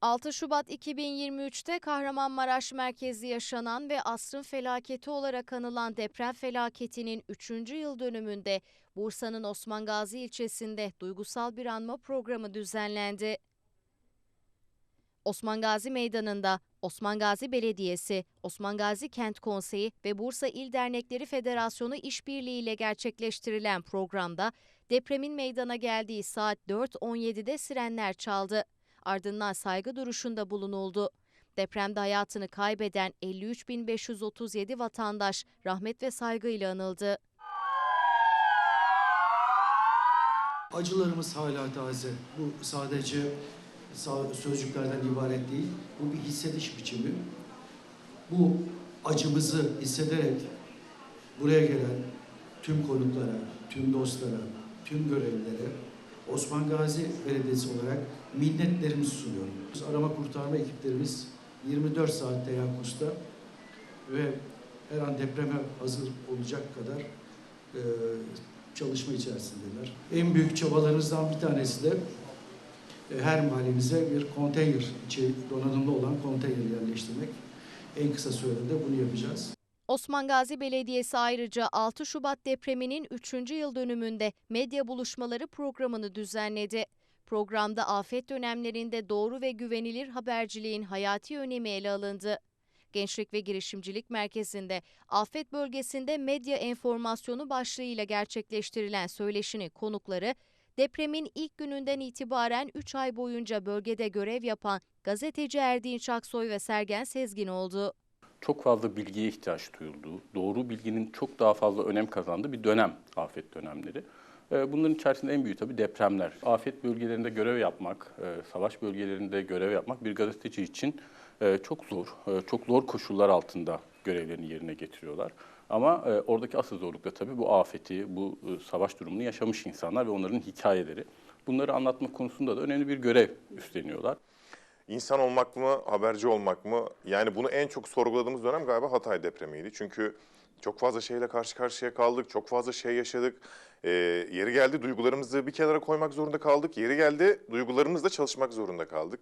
6 Şubat 2023'te Kahramanmaraş merkezli yaşanan ve asrın felaketi olarak anılan deprem felaketinin 3. yıl dönümünde Bursa'nın Osman Gazi ilçesinde duygusal bir anma programı düzenlendi. Osman Gazi Meydanı'nda Osman Gazi Belediyesi, Osman Gazi Kent Konseyi ve Bursa İl Dernekleri Federasyonu işbirliğiyle gerçekleştirilen programda depremin meydana geldiği saat 4.17'de sirenler çaldı. Ardından saygı duruşunda bulunuldu. Depremde hayatını kaybeden 53.537 vatandaş rahmet ve saygıyla anıldı. Acılarımız hala taze. Bu sadece sa- sözcüklerden ibaret değil. Bu bir hissediş biçimi. Bu acımızı hissederek buraya gelen tüm konuklara, tüm dostlara, tüm görevlilere Osman Gazi Belediyesi olarak minnetlerimizi sunuyorum. Arama kurtarma ekiplerimiz 24 saat teyakkusta ve her an depreme hazır olacak kadar e, çalışma içerisindeler. En büyük çabalarımızdan bir tanesi de e, her mahallemize bir konteyner, donanımlı olan konteyner yerleştirmek. En kısa sürede de bunu yapacağız. Osman Gazi Belediyesi ayrıca 6 Şubat depreminin 3. yıl dönümünde medya buluşmaları programını düzenledi. Programda afet dönemlerinde doğru ve güvenilir haberciliğin hayati önemi ele alındı. Gençlik ve Girişimcilik Merkezi'nde afet bölgesinde medya enformasyonu başlığıyla gerçekleştirilen söyleşinin konukları depremin ilk gününden itibaren 3 ay boyunca bölgede görev yapan gazeteci Erdinç Aksoy ve Sergen Sezgin oldu. Çok fazla bilgiye ihtiyaç duyulduğu, doğru bilginin çok daha fazla önem kazandığı bir dönem afet dönemleri. Ee, Bunların içerisinde en büyüğü tabii depremler. Afet bölgelerinde görev yapmak, e, savaş bölgelerinde görev yapmak bir gazeteci için e, çok zor. E, Çok zor koşullar altında görevlerini yerine getiriyorlar. Ama oradaki asıl zorluk da tabii bu afeti, bu savaş durumunu yaşamış insanlar ve onların hikayeleri. Bunları anlatma konusunda da önemli bir görev üstleniyorlar. İnsan olmak mı, haberci olmak mı? Yani bunu en çok sorguladığımız dönem galiba Hatay depremiydi. Çünkü çok fazla şeyle karşı karşıya kaldık, çok fazla şey yaşadık. Ee, yeri geldi duygularımızı bir kenara koymak zorunda kaldık. Yeri geldi duygularımızla çalışmak zorunda kaldık.